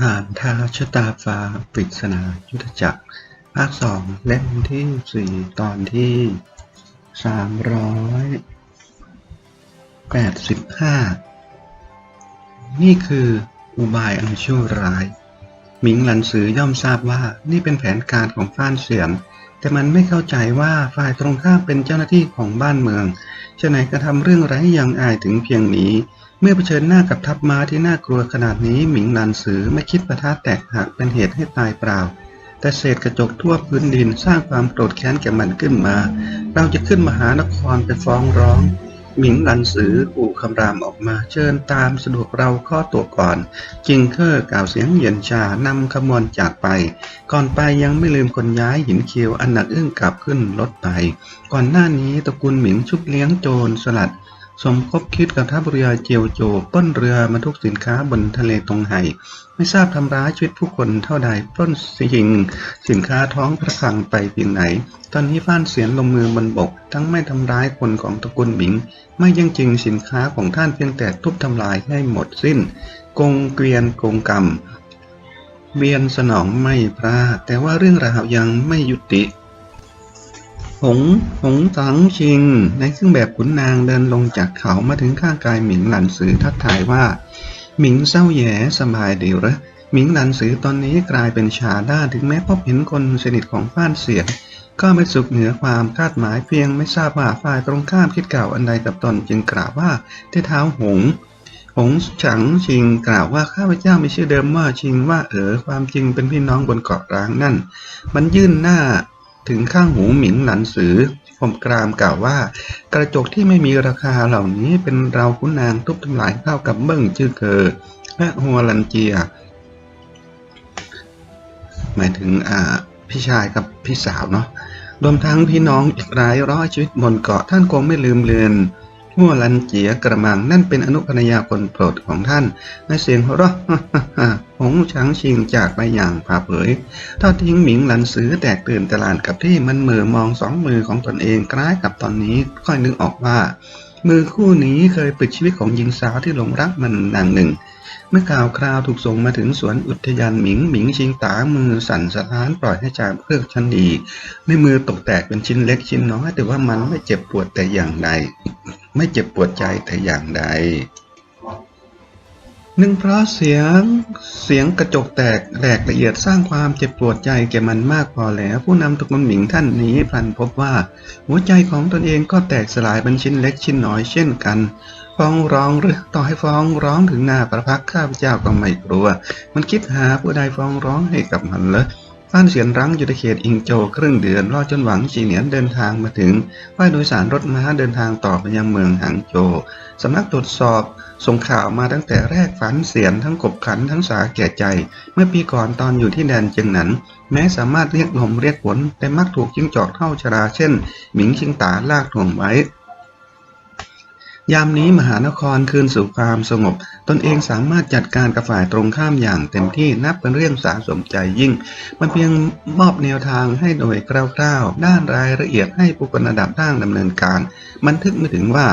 หานท้าชะตาฟ้าปริศนายุทธจักร ภาคสองเล่มที่สี่ตอนที่สามร้อยแปดสิบห้านี่คืออุบายอันชั่วร้ายหมิงหลันซือย่อมทราบว่านี่เป็นแผนการของฟ้านเสียน แต่มันไม่เข้าใจว่าฝ่ายตรงข้ามเป็นเจ้าหน้าที่ของบ้านเมืองฉะไหนกระทำเรื่องไร้ยังอายถึงเพียงนี้ เมื่อเผชิญหน้ากับทัพม้าที่น่ากลัวขนาดนี้หมิงหลันซือไม่คิดประทัดแตกหักเป็นเหตุให้ตายเปล่า แต่เศษกระจกทั่วพื้นดินสร้างความโกรธแค้นแก่มันขึ้นมา เราจะขึ้นมหานครไปฟ้องร้อง หมิงหลันซือปู่คำรามออกมาเชิญตามสะดวกเราข้อตัวก่อน จิงเคอร์กล่าวเสียงเย็นชานำขบวนจากไป ก่อนไปยังไม่ลืมคนย้ายหินเคียวอันหนักอึ้งกลับขึ้นรถไป ก่อนหน้านี้ตระกูลหมิงชุบเลี้ยงโจรสลัด สมคบคิดกับทัพเรือเจียวโจป้นเรือบรรทุกสินค้าบนทะเลตรงไห่ ไม่ทราบทำร้ายชีวิตผู้คนเท่าใดปล้นสิงสินค้าท้องพระคลังไปเพียงไหน ตอนนี้ฟ้านเสียนลงมือบนบก ทั้งไม่ทำร้ายคนของตระกูลหมิง ไม่ยังจริงสินค้าของท่านเพียงแต่ทุบทำลายให้หมดสิ้น กงเกวียนกงกรรมเบียนสนองไม่พลาดแต่ว่าเรื่องราวยังไม่ยุติ หง หงสังชิง ในเครื่องแบบขุนนางเดินลงจากเขามาถึงข้างกายหมิงหลันสือทักทายว่า หมิงเศร้าแย่สบายดีหรอหมิงหลันสือตอนนี้กลายเป็นชาด้าถึงแม้พบเห็นคนสนิทของฟ้านเสียก็ไม่สุขเหนือความคาดหมายเพียงไม่ทราบว่าฝ่ายตรงข้ามคิดกล่าวอันใดกับตนจึงกล่าวว่าเท้เท้าหงหงฉังชิงกล่าวว่าข้าพเจ้ามีชื่อเดิมว่าชิงว่าเออความจริงเป็นพี่น้องบนเกาะร้างนั่น มันยื่นหน้าถึงข้างหูหมิงหลันสือ ผมกรามกล่าวว่า กระจกที่ไม่มีราคาเหล่านี้เป็นเราคุณนางทุบทำลายเข้ากับเบิ้งชื่อเกอและฮัวลันเจีย หมายถึงอ่าพี่ชายกับพี่สาวเนาะรวมทั้งพี่น้องอีกหลายร้อยชีวิตบนเกาะท่านคงไม่ลืมเลือน หัวลันเจียกระมังนั่นเป็นอนุภรรยาคนโปรดของท่านในเสียงหัวเราะหงช้างชิงจากไปอย่างผาเผยทอดทิ้งหมิงหลันซื้อแตกตื่นตลาดกับที่มันมือมองสองมือของตนเองคล้ายกับตอนนี้ค่อยนึกออกว่า มือคู่นี้เคยปิดชีวิตของหญิงสาวที่หลงรักมันนางหนึ่ง เมื่อข่าวคราวถูกส่งมาถึงสวนอุทยานหมิงหมิงชิงตามือสั่นสะท้านปล่อยให้จามเพื่อกชั้นดีในมือตกแตกเป็นชิ้นเล็กชิ้นน้อยแต่ว่ามันไม่เจ็บปวดแต่อย่างใด ไม่เจ็บปวดใจแต่อย่างใดหนึ่งเพราะเสียงเสียงกระจกแตกแหลกละเอียดสร้างความเจ็บปวดใจแก่มันมากพอแล้ว ผู้นำตระกูลหมิงท่านนี้พลันพบว่า หัวใจของตนเองก็แตกสลายเป็นชิ้นเล็กชิ้นน้อยเช่นกันฟ้องร้องหรือต่อให้ฟ้องร้องถึงหน้าประพักข้าพเจ้าก็ไม่กลัว มันคิดหาผู้ใดฟ้องร้องให้กับมันเลย ฟ้านเสียนรั้งอยู่ในเขตอิงโจวครึ่งเดือนรอจนหวังจีเหนียนเดินทางมาถึงฝ่ายโดยสารรถม้าเดินทางต่อไปยังเมืองหางโจวสำนักตรวจสอบส่งข่าวมาตั้งแต่แรกฝันเสียนทั้งกบขันทั้งสาแก่ใจ เมื่อปีก่อนตอนอยู่ที่แดนเจียงหนันแม้สามารถเรียกลมเรียกฝนแต่มักถูกจิ้งจอกเท่าชราเช่น หมิงชิงตาลากถ่วงไว้ ยามนี้มหานครคืนสู่ความสงบ ตนเองสามารถจัดการกับฝ่ายตรงข้ามอย่างเต็มที่นับเป็นเรื่องสาสมใจยิ่ง มันเพียงมอบแนวทางให้โดยคร่าวๆ ด้านรายละเอียดให้ผู้คนระดับด่างดำเนินการบันทึกไม่ถึงว่า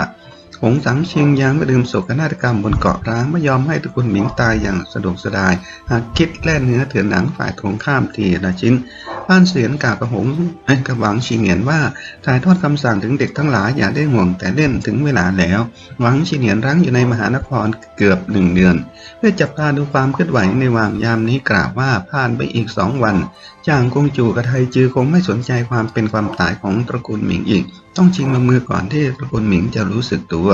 หงสังชิงยังไม่ลืมโศกนาฏกรรมบนเกาะร้างไม่ยอมให้ตระกูลหมิงตายอย่างสะดวกสดาย หากคิดแล่เนื้อเถือนหนังฝ่ายตรงข้ามทีละชิ้นบ้านเสียนกากับหงกับหวังชิงเหนียนว่าถ่ายทอดคำสั่งถึงเด็กทั้งหลายอย่าได้ห่วงแต่เล่นถึงเวลาแล้ว หวังชิงเหนียนรั้งอยู่ในมหานครเกือบหนึ่งเดือน เพื่อจับตาดูความเคลื่อนไหวในวางยามนี้กล่าวว่าผ่านไปอีกสองวันจางกงจูกับไทจือคงไม่สนใจความเป็นความตายของตระกูลหมิงอีก ต้องชิงลงมือก่อนที่ตระกูลหมิงจะรู้สึกตัว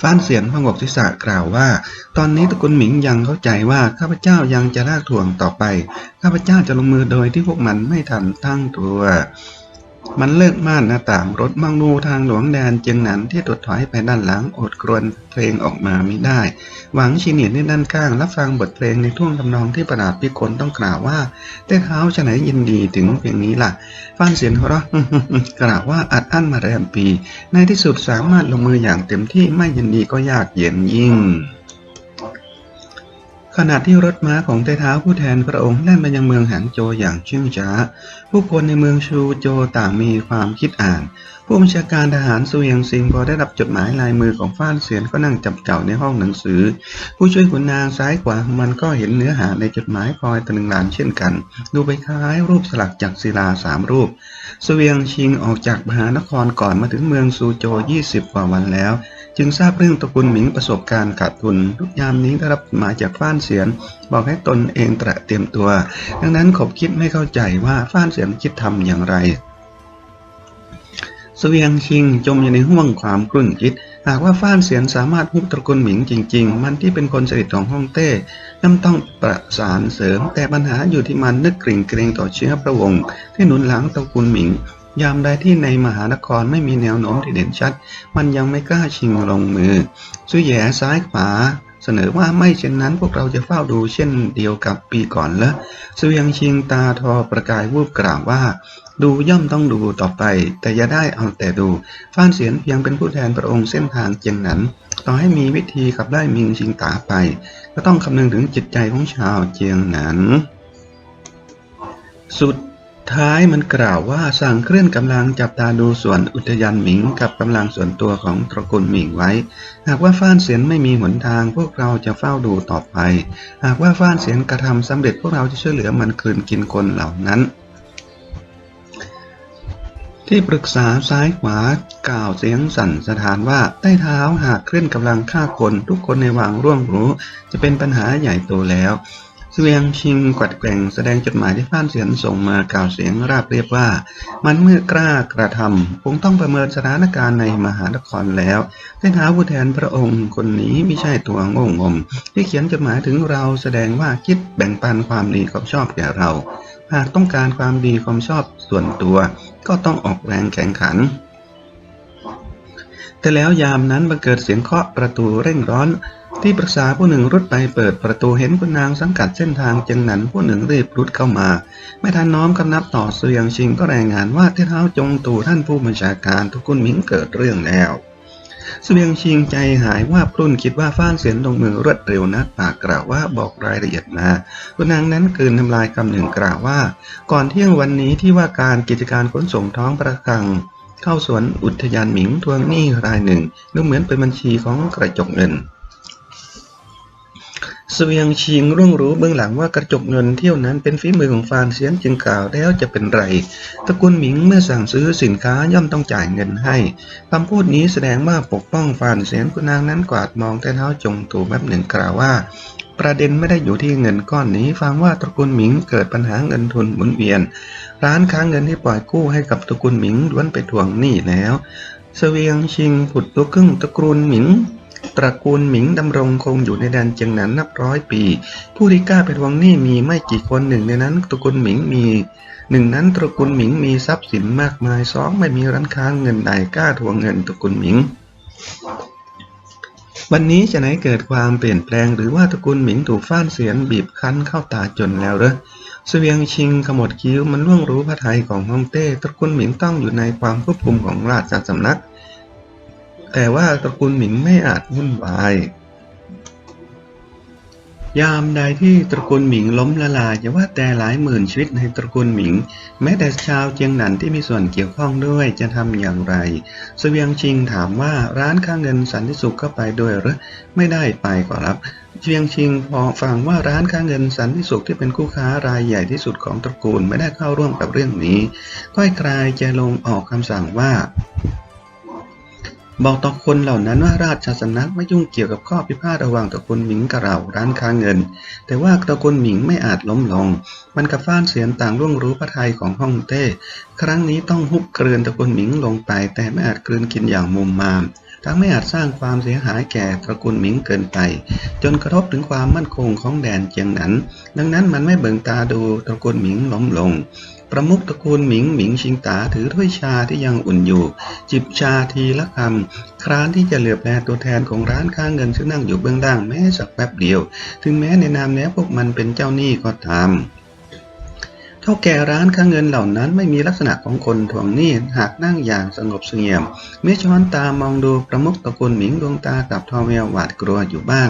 ฟ้านเสียนพงกศีรษะกล่าวว่า ตอนนี้ตระกูลหมิงยังเข้าใจว่าข้าพเจ้ายังจะลากถ่วงต่อไป ข้าพเจ้าจะลงมือโดยที่พวกมันไม่ทันตั้งตัว มันเลิกม่านหน้าต่างรถมังนูทางหลวงแดนจียงหนันที่ตดถอยไปด้านหลังอดกรวนเพลงออกมาไม่ได้ หวังชิเนียนในด้านข้างรับฟังบทเพลงในท่วงทำนองที่ประหลาดพิกลต้องกล่าวว่า แต่เท้าฉะไหนยินดีถึงเพียงนี้ล่ะฟ้านเสียนหัวเราะกล่าวว่าอัดอั้นมาแรมปี ในที่สุดสามารถลงมืออย่างเต็มที่ไม่ยินดีก็ยากเย็นยิ่ง ขณะที่รถม้าของไต้เท้าผู้แทนพระองค์แล่นมายังเมืองหางโจอย่างเชื่องช้า ผู้คนในเมืองชูโจต่างมีความคิดอ่าน ผู้บัญชาการทหารสุเวียงซิงพอได้รับจดหมายลายมือของฟ้านเสียนก็นั่งจับเจ้าในห้องหนังสือ ผู้ช่วยขุนนางซ้ายขวาของมันก็เห็นเนื้อหาในจดหมายพลอยตะลึงหลานเช่นกัน ดูไปคล้ายรูปสลักจากศิลาสามรูปสเวียงชิงออกจากมหานครก่อนมาถึงเมืองซูโจ 20 กว่าวันแล้ว จึงทราบเรื่องตระกูลหมิงประสบการณ์ขาดทุนทุกยามนี้ได้รับหมายจากฟ้านเสียน บอกให้ตนเองตระเตรียมตัว ดังนั้นขบคิดไม่เข้าใจว่าฟ้านเสียนคิดทำอย่างไรเสวียงชิงจมอยู่ในห่วงความกลุ่นคิด หากว่าฟ้านเสียนสามารถฮุบตระกูลหมิงจริง ๆ มันที่เป็นคนสนิทของฮ่องเต้ย่อมต้องประสานเสริม แต่ปัญหาอยู่ที่มันนึกกริ่งเกรงต่อเชื้อพระวงศ์ที่หนุนหลังตระกูลหมิง ยามใดที่ในมหานครไม่มีแนวโน้มที่เด่นชัด มันยังไม่กล้าชิงลงมือซุยแย่ซ้ายขวาเสนอว่าไม่เช่นนั้นพวกเราจะเฝ้าดูเช่นเดียวกับปีก่อนละเสวียงชิงตาทอประกายวูบกล่าวว่า ดูย่อมต้องดูต่อไป แต่อย่าได้เอาแต่ดู ฟ้านเสียนเพียงเป็นผู้แทนพระองค์เส้นทางเจียงหนันต่อให้มีวิธีขับไล่มิงชิงตาไป ก็ต้องคำนึงถึงจิตใจของชาวเจียงหนันสุด ท้ายมันกล่าวว่าสั่งเคลื่อนกำลังจับตาดูส่วนอุทยานหมิงกับกำลังส่วนตัวของตระกูลหมิงไว้ หากว่าฟ้านเสียนไม่มีหนทางพวกเราจะเฝ้าดูต่อไป หากว่าฟ้านเสียนกระทำสำเร็จพวกเราจะช่วยเหลือมันคืนกินคนเหล่านั้น ที่ปรึกษาซ้ายขวากล่าวเสียงสั่นสถานว่าใต้เท้าหากเคลื่อนกำลังฆ่าคนทุกคนในวังร่วงรู้ จะเป็นปัญหาใหญ่โตแล้ว เสวียงชิงกวัดแกว่งแสดงจดหมายที่ฟ้านเสียนส่งมากล่าวเสียงราบเรียบว่า มันเมื่อกล้ากระทำคงต้องประเมินสถานการณ์ในมหานครแล้วใต้เท้าผู้แทนพระองค์คนนี้ไม่ใช่ตัวโง่งม ที่เขียนจดหมายถึงเราแสดงว่าคิดแบ่งปันความดีความชอบแก่เรา หากต้องการความดีความชอบส่วนตัว ก็ต้องออกแรงแข่งขันแต่แล้วยามนั้นบังเกิดเสียงเคาะประตูเร่งร้อน ที่ปรึกษาผู้หนึ่งรุดไปเปิดประตูเห็นคุณนางสังกัดเส้นทางจียงหนันผู้หนึ่งรีบรุดเข้ามา ไม่ทันน้อมคำนับต่อเสียงชิงก็รายงานว่าเท้าจงตู่ท่านผู้บัญชาการทุกคุณหมิงเกิดเรื่องแล้วเสวียงชิงใจหายว่าปลุ้นคิดว่าฟ้านเสียนลงมือรวดเร็วนักปากกล่าวว่าบอกรายละเอียดมาคุณนางนั้นกลืนทำลายคำหนึ่งกล่าวว่า ก่อนเที่ยงวันนี้ที่ว่าการกิจการขนส่งท้องประกัง เข้าสวนอุทยานหมิงทวงหนี้รายหนึ่งดูเหมือนเป็นบัญชีของกระจกเงิน เสวียงชิงร่วงรู้เบื้องหลังว่ากระจกเงินเที่ยวนั้นเป็นฝีมือของฟานเซียนจึงกล่าวแล้วจะเป็นไรตระกูลหมิงเมื่อสั่งซื้อสินค้าย่อมต้องจ่ายเงินให้คำพูดนี้แสดงว่าปกป้องฟานเซียนคุณนางนั้นกวาดมองแต่เท้าจงตูแป๊บหนึ่งกล่าวว่า ประเด็นไม่ได้อยู่ที่เงินก้อนนี้ฟังว่าตระกูลหมิงเกิดปัญหาเงินทุนหมุนเวียน ร้านค้างเงินที่ปล่อยกู้ให้กับตระกูลหมิงล้วนไปทวงหนี้แล้วเสวียงชิงผุดลุกขึ้นตระกูลหมิง ตระกูลหมิงดำรงคงอยู่ในแดนเจียงหนันนับร้อยปี ผู้ที่กล้าไปทวงหนี้มีไม่กี่คนหนึ่งในนั้นตระกูลหมิงมีหนึ่งนั้นตระกูลหมิงมีทรัพย์สินมากมายสองไม่มีร้านค้าเงินใดกล้าทวงเงินตระกูลหมิงวันนี้จะไหนเกิดความเปลี่ยนแปลงหรือว่าตระกูลหมิงถูกฟ้านเสียนบีบคั้นเข้าตาจนแล้วเหรอเสวียงชิงขมวดคิ้วมันล่วงรู้พระทัยของฮ่องเต้ตระกูลหมิงต้องอยู่ในความควบคุมของราชสำนัก แต่ว่าตระกูลหมิงไม่อาจวุ่นวาย ยามใดที่ตระกูลหมิงล้มละลายจะว่าแต่หลายหมื่นชีวิตในตระกูลหมิง แม้แต่ชาวเจียงหนันที่มีส่วนเกี่ยวข้องด้วยจะทำอย่างไรเสวียงชิงถามว่าร้านค้าเงินสันติสุขก็ไปด้วยหรือไม่ได้ไปขอรับเชียงชิงพอฟังว่าร้านค้าเงินสันติสุขที่เป็นคู่ค้ารายใหญ่ที่สุดของตระกูลไม่ได้เข้าร่วมกับเรื่องนี้ ก้อยกลายจะลงออกคำสั่งว่า บอกต่อคนเหล่านั้นว่าราชสำนักไม่ยุ่งเกี่ยวกับข้อพิพาทระหว่างตระกูลหมิงกับเราร้านค้าเงิน แต่ว่าตระกูลหมิงไม่อาจล้มลง มันกับฟ้านเสียนต่างร่วงรู้พระทัยของฮ่องเต้ ครั้งนี้ต้องฮุบเกลือนตระกูลหมิงลงไป แต่ไม่อาจกลืนกินอย่างมุมมามทั้งไม่อาจสร้างความเสียหายแก่ตระกูลหมิงเกินไป จนกระทบถึงความมั่นคงของแดนเจียงหนันดังนั้นมันไม่เบิ่งตาดูตระกูลหมิงล้มลง ประมุขตระกูลหมิงหมิงชิงตาถือถ้วยชาที่ยังอุ่นอยู่ จิบชาทีละคำครานที่จะเหลือบแลตัวแทนของร้านค้าเงินซึ่งนั่งอยู่เบื้องล่างแม้สักแป๊บเดียว ถึงแม้ในนามแล้วพวกมันเป็นเจ้าหนี้ก็ตาม เท่าแก่ร้านค้าเงินเหล่านั้นไม่มีลักษณะของคนทวงหนี้หากนั่งอย่างสงบเสงี่ยมเมื่อช้อนตามองดูประมุขตระกูลหมิงดวงตากับทอแววหวาดกลัวอยู่บ้าง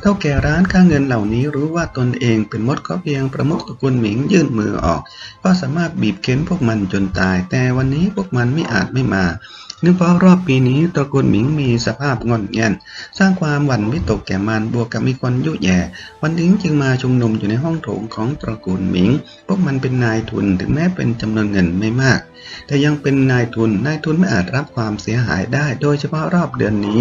เท่าแก่ร้านค้าเงินเหล่านี้รู้ว่าตนเองเป็นมดก็เพียงประมุขตระกูลหมิงยื่นมือออก ก็สามารถบีบเค้นพวกมันจนตาย แต่วันนี้พวกมันไม่อาจไม่มาเนื่องเพราะรอบปีนี้ตระกูลหมิงมีสภาพงอนแงนสร้างความหวั่นวิตกแก่มันบวกกับมีคนยุแย่ วันนี้จึงมาชุมนุมอยู่ในห้องโถงของตระกูลหมิง พวกมันเป็นนายทุนถึงแม้เป็นจำนวนเงินไม่มาก แต่ยังเป็นนายทุนนายทุนไม่อาจรับความเสียหายได้ โดยเฉพาะรอบเดือนนี้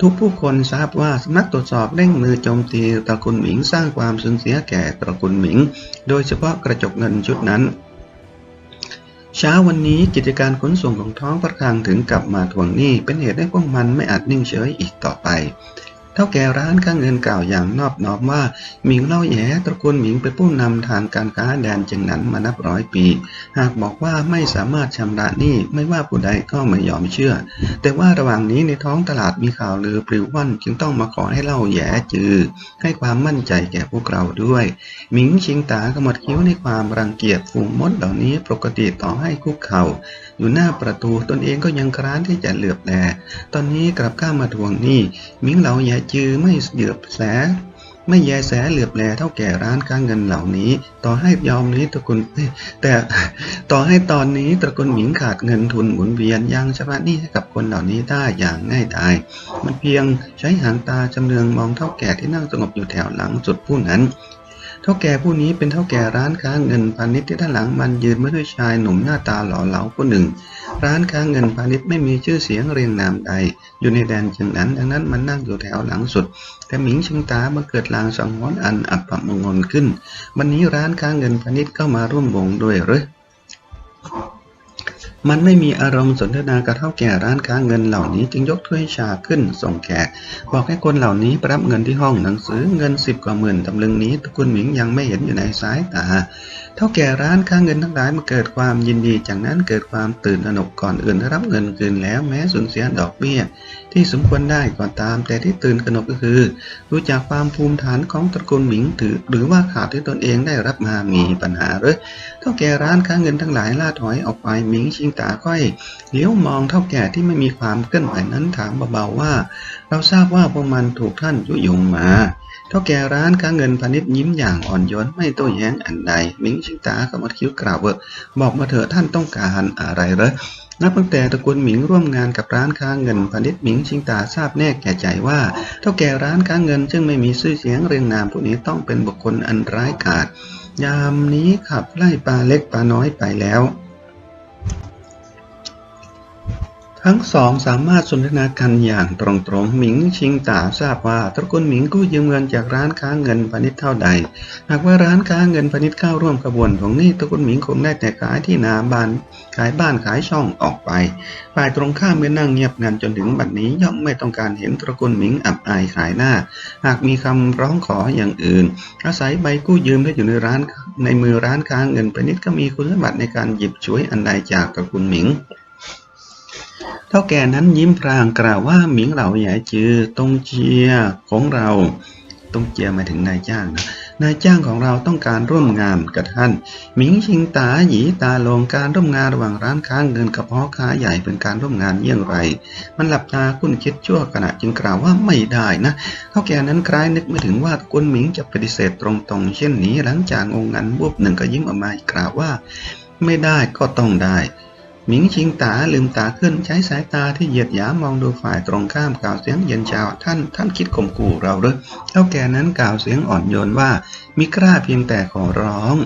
ทุกผู้คนทราบว่าสำนักตรวจสอบเร่งมือโจมตีตระกูลหมิงสร้างความสูญเสียแก่ตระกูลหมิง โดยเฉพาะกระจกเงินชุดนั้นเช้าวันนี้กิจการขนส่งของท้องพระคลังถึงกลับมาทวงหนี้เป็นเหตุให้พวกมันไม่อาจนิ่งเฉยอีกต่อไป เท่าแก่ร้านข้างเงินกล่าวอย่างนอบน้อมว่าหมิงเล่าแย่ตระกูลหมิงเป็นผู้นำทางการค้าแดนจิงหนันมานับร้อยปี หากบอกว่าไม่สามารถชำระหนี้ไม่ว่าผู้ใดก็ไม่ยอมเชื่อ แต่ว่าระหว่างนี้ในท้องตลาดมีข่าวลือปลิวว่อนจึงต้องมาขอให้เล่าแย่จือ ให้ความมั่นใจแก่พวกเราด้วย หมิงชิงตากระหมดคิ้วในความรังเกียจฝูงมดเหล่านี้ปกติต่อให้คุกเข่า อยู่หน้าประตูตนเองก็ยังคร้านที่จะเหลือบแลตอนนี้กลับข้ามาทวงหนี้หมิงเหลาแย่จือไม่เหลือบแสไม่แยแสเหลือบแลเท่าแก่ร้านค้าเงินเหล่านี้ ต่อให้ยอมนี้ตระกูลแต่ต่อให้ตอนนี้ตระกูลหมิงขาดเงินทุนหมุนเวียนยังชำระหนี้ให้กับคนเหล่านี้ได้อย่างง่ายดาย มันเพียงใช้หางตาจำเนืองมองเท่าแก่ที่นั่งสงบอยู่แถวหลังสุดผู้นั้น ท่าแก่ผู้นี้เป็นเท่าแก่ร้านค้าเงินพาณิชย์ที่ด้านหลังมันยืนมาด้วยชายหนุ่มหน้าตาหล่อเหลาคนหนึ่ง ร้านค้าเงินพาณิชย์ไม่มีชื่อเสียงเรียงนามใด อยู่ในแดนเชียงนั้นดังนั้นมันนั่งอยู่แถวหลังสุด แต่หมิงชิงตามาเกิดลางสังหรณ์อันอับปมงนขึ้น วันนี้ร้านค้าเงินพาณิชย์เข้ามาร่วมวงด้วยหรือ มันไม่มีอารมณ์สนทนากับเท่าแก่ร้านค้าเงินเหล่านี้จึงยกถ้วยชาขึ้นส่งแขก บอกให้คนเหล่านี้ไปรับเงินที่ห้องหนังสือเงินสิบกว่าหมื่นตำลึงนี้ตระกุลหมิงยังไม่เห็นอยู่ในสายตาเท่าแก่ร้านค้าเงินทั้งหลายมาเกิดความยินดีจากนั้นเกิดความตื่นตระหนกก่อนอื่นได้รับเงินคืนแล้วแม้สูญเสียดอกเบี้ยที่สมควรได้ก่อนตาม แต่ที่ตื่นตระหนกก็คือ รู้จักความภูมิฐานของตระกูลหมิงถือ หรือว่าข่าวที่ตนเองได้รับมามีปัญหาหรือเท่าแก่ร้านค้าเงินทั้งหลายล่าถอยออกไปหมิงชิงตาค่อยเลี้ยวมองเท่าแก่ที่ไม่มีความเคลื่อนไหวนั้นถามเบาๆว่า เราทราบว่าพวกมันถูกท่านยุยงมาเท่าแก่ร้านค้าเงินพาณิชย์ยิ้มอย่างอ่อนโยนไม่โต้แย้งอันใดหมิงชิงตาขมวดคิ้วกล่าวว่าบอกมาเถอะท่านต้องการอะไรเหรอนับตั้งแต่ตระกูลหมิงร่วมงานกับร้านค้าเงินพาณิชย์หมิงชิงตาทราบแน่แก่ใจว่า เท่าแก่ร้านค้าเงินซึ่งไม่มีชื่อเสียงเรียงนามผู้นี้ต้องเป็นบุคคลอันร้ายกาจยามนี้ขับไล่ปลาเล็กปลาน้อยไปแล้ว ทั้งสองสามารถสนทนากันอย่างตรงๆ หมิงชิงตาทราบว่าตระกูลหมิงกู้ยืมเงินจากร้านค้าเงินพาณิชย์เท่าใด หากว่าร้านค้าเงินพาณิชย์เข้าร่วมกระบวนของนี้ตระกูลหมิงคงได้แต่ขายที่นาบ้านขายบ้านขายช่องออกไป ฝ่ายตรงข้ามเมื่อนั่งเงียบงันจนถึงบัดนี้ย่อมไม่ต้องการเห็นตระกูลหมิงอับอายขายหน้า หากมีคำร้องขออย่างอื่น อาศัยใบกู้ยืมที่อยู่ในร้านในมือร้านค้าเงินพาณิชย์ก็มีคุณสมบัติในการหยิบฉวยอันใดจากตระกูลหมิง ท่าแก่นั้นยิ้มพรางกล่าวว่าหมิงเหล่าใหญ่จือตงเจียของเราตงเจียหมายถึงนายจ้างนะนายจ้างของเราต้องการร่วมงานกับท่านหมิงชิงตาหยีตาลงการร่วมงานระหว่างร้านค้าเงินกับพ่อค้าใหญ่เป็นการร่วมงานเยี่ยงไร มันหลับตาคุ้นคิดชั่วขณะจึงกล่าวว่าไม่ได้นะเท่าแก่นั้นคล้ายนึกไม่ถึงว่ากุลหมิงจะปฏิเสธตรงๆ เช่นนี้หลังจากงงงันบุบหนึ่งก็ยิ้มออกมา กล่าวว่า ไม่ได้ก็ต้องได้ หมิงชิงตาลืมตาขึ้นใช้สายตาที่เหยียดหยามมองดูฝ่ายตรงข้ามกล่าวเสียงเย็นชาวท่านท่านคิดข่มขู่เราหรือเท่าแก่นั้นกล่าวเสียงอ่อนโยนว่ามิกล้าเพียงแต่ขอร้อง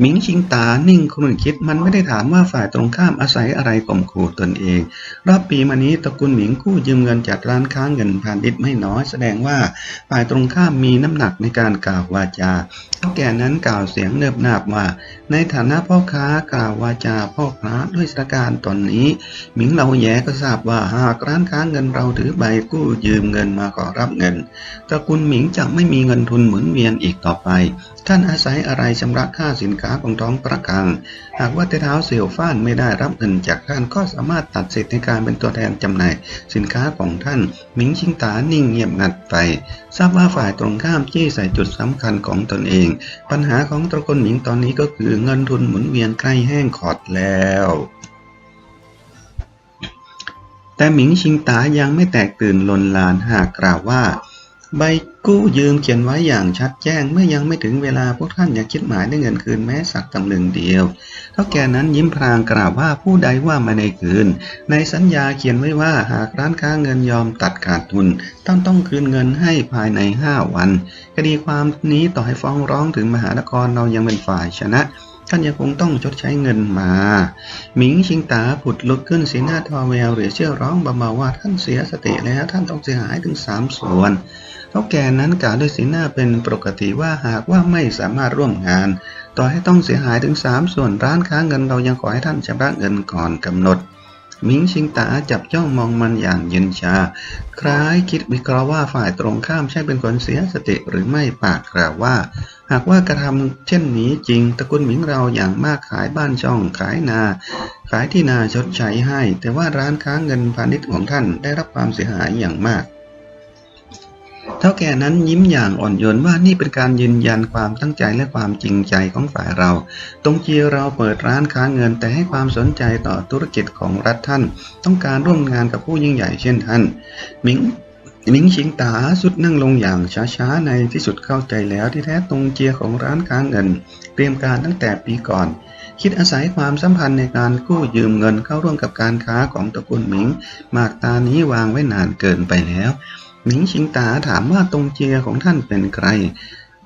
หมิงชิงตา นิ่งครุ่นคิด มันไม่ได้ถามว่าฝ่ายตรงข้ามอาศัยอะไรข่มขู่ตนเอง รอบปีมานี้ตระกูลหมิงกู้ยืมเงินจากร้านค้าเงินพาณิชย์ไม่น้อย แสดงว่าฝ่ายตรงข้ามมีน้ำหนักในการกล่าววาจาเท่าแก่นั้นกล่าวเสียงเนิบนาบว่า ในฐานะพ่อค้ากล่าววาจาพ่อค้าด้วยสถานการณ์ตอนนี้ หมิงเหลาแย่ก็ทราบว่าหากร้านค้าเงินเราถือใบกู้ยืมเงินมาขอรับเงินตระกูลหมิงจะไม่มีเงินทุนหมุนเวียนอีกต่อไป ท่านอาศัยอะไรชำระค่าสินค้าของท้องประกัง หากว่าแต่เท้าเสี่ยวฟ้านไม่ได้รับเงินจากท่านก็สามารถตัดสิทธิ์ในการเป็นตัวแทนจำหน่ายสินค้าของท่าน หมิงชิงตานิ่งเงียบงัดไป ทราบว่าฝ่ายตรงข้ามจี้ใส่จุดสำคัญของตนเองปัญหาของตระกูลหมิงตอนนี้ก็คือเงินทุนหมุนเวียนใกล้แห้งขอดแล้ว แต่หมิงชิงตายังไม่แตกตื่นลนลานหากกล่าวว่า ใบกู้ยืมเขียนไว้อย่างชัดแจ้ง เมื่อยังไม่ถึงเวลาพวกท่านอย่าคิดหมายได้เงินคืนแม้สักตำลึงเดียวเท่าแก่นั้นยิ้มพรางกล่าวว่าผู้ใดว่ามาในคืน ในสัญญาเขียนไว้ว่าหากร้านค้าเงินยอมตัดขาดทุนต้องต้องคืนเงินให้ภายใน 5 วัน คดีความนี้ต่อให้ฟ้องร้องถึงมหานครเรายังเป็นฝ่ายชนะ ท่านยังคงต้องชดใช้เงินมา หมิงชิงตาผุดลุกขึ้นสีหน้าทอแววหรือเชื่อร้องเบาๆว่าท่านเสียสติแล้วท่านต้องเสียหายถึงสามส่วนเท่าแก่นั้นกล่าวด้วยสีหน้าเป็นปกติว่าหากว่าไม่สามารถร่วมงาน ต่อให้ต้องเสียหายถึงสามส่วนร้านค้าเงินเรายังขอให้ท่านชำระเงินก่อนกำหนด มิงชิงตาจับจ้องมองมันอย่างเย็นชา คล้ายคิดวิเคราะห์ว่าฝ่ายตรงข้ามใช่เป็นคนเสียสติหรือไม่ปากกล่าวว่า หากว่ากระทำเช่นนี้จริงตระกูลหมิงเราอย่างมากขายบ้านช่องขายนา ขายที่นาชดใช้ให้ แต่ว่าร้านค้าเงินพาณิชย์ของท่านได้รับความเสียหายอย่างมาก เท่าแก่นั้นยิ้มอย่างอ่อนโยนว่านี่เป็นการยืนยันความตั้งใจและความจริงใจของฝ่ายเรา ตรงเจียเราเปิดร้านค้าเงินแต่ให้ความสนใจต่อธุรกิจของรัฐท่าน ต้องการร่วมงานกับผู้ยิ่งใหญ่เช่นท่านหมิงหมิงชิงตาสุดนั่งลงอย่างช้าๆในที่สุดเข้าใจแล้วที่แท้ตรงเจียของร้านค้าเงิน เตรียมการตั้งแต่ปีก่อนคิดอาศัยความสัมพันธ์ในการกู้ยืมเงินเข้าร่วมกับการค้าของตระกูลหมิงหมากตานี้วางไว้นานเกินไปแล้ว หมิงชิงตาถามว่าตรงเจียของท่านเป็นใคร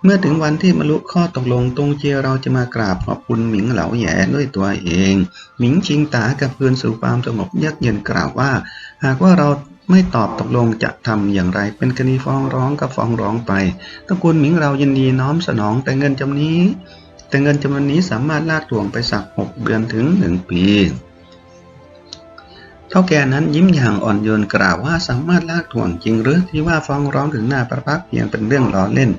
เมื่อถึงวันที่บรรลุข้อตกลงตรงเจียเราจะมากราบขอบคุณหมิงเหลาแย่ด้วยตัวเอง หมิงชิงตากับเพื่อนสู่ความสงบเยือกเย็นกล่าวว่า หากว่าเราไม่ตอบตกลงจะทำอย่างไร เป็นคดีฟ้องร้องก็ฟ้องร้องไปตระกูลหมิงเรายินดีน้อมสนองแต่เงินจำนี้ แต่เงินจำนวนนี้สามารถลากถ่วงไปสักหกเดือนถึงหนึ่งปี เท่าแก่นั้นยิ้มอย่างอ่อนโยนกล่าวว่าสามารถลากถ่วงจริงหรือที่ว่าฟ้องร้องถึงหน้าประพักเพียงเป็นเรื่องล้อเล่น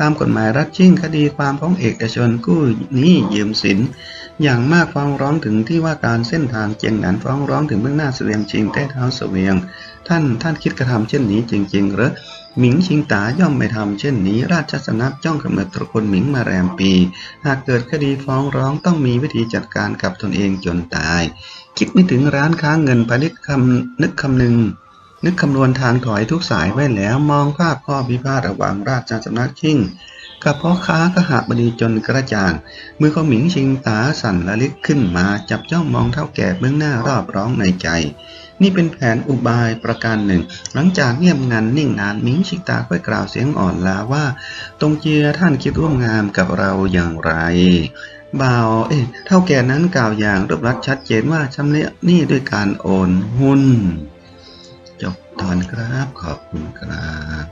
ตามกฎหมายรัฐชิ่งคดีความของเอกชนกู้หนี้ยืมสิน อย่างมากฟ้องร้องถึงที่ว่าการเส้นทางเจียงหนานฟ้องร้องถึงเบื้องหน้าเสวียงชิงแต้เท้าเสวียง ท่านท่านคิดกระทำเช่นนี้จริง ๆ หรือ หมิงชิงตาย่อมไม่ทำเช่นนี้ ราชสำนักจ้องกำเนิดตระกูลหมิงมาแรมปี หากเกิดคดีฟ้องร้องต้องมีวิธีจัดการกับตนเองจนตาย คิดไม่ถึงร้านค้าเงินพาณิชย์คำนึกคำนึง นึกคำนวณทางถอยทุกสายไว้แล้วมองภาพข้อพิพาทระหว่างราชสำนักชิงกับพ่อค้ากหบดีจนกระจ่าง มือของหมิงชิงตาสั่นละลิกขึ้นมาจับจ้องมองเท่าแก่เบื้องหน้ารอบร้องในใจ นี่เป็นแผนอุบายประการหนึ่ง หลังจากเงียบงันนิ่งนานมิงชิตาค่อยกล่าวเสียงอ่อนลาว่า ตรงเจียท่านคิดร่วมงานกับเราอย่างไรบ่าวเอ๊ะเท่าแก่นั้นกล่าวอย่างรบรัดชัดเจนว่าชำระนี้ด้วยการโอนหุ้น จบตอนครับขอบคุณครับ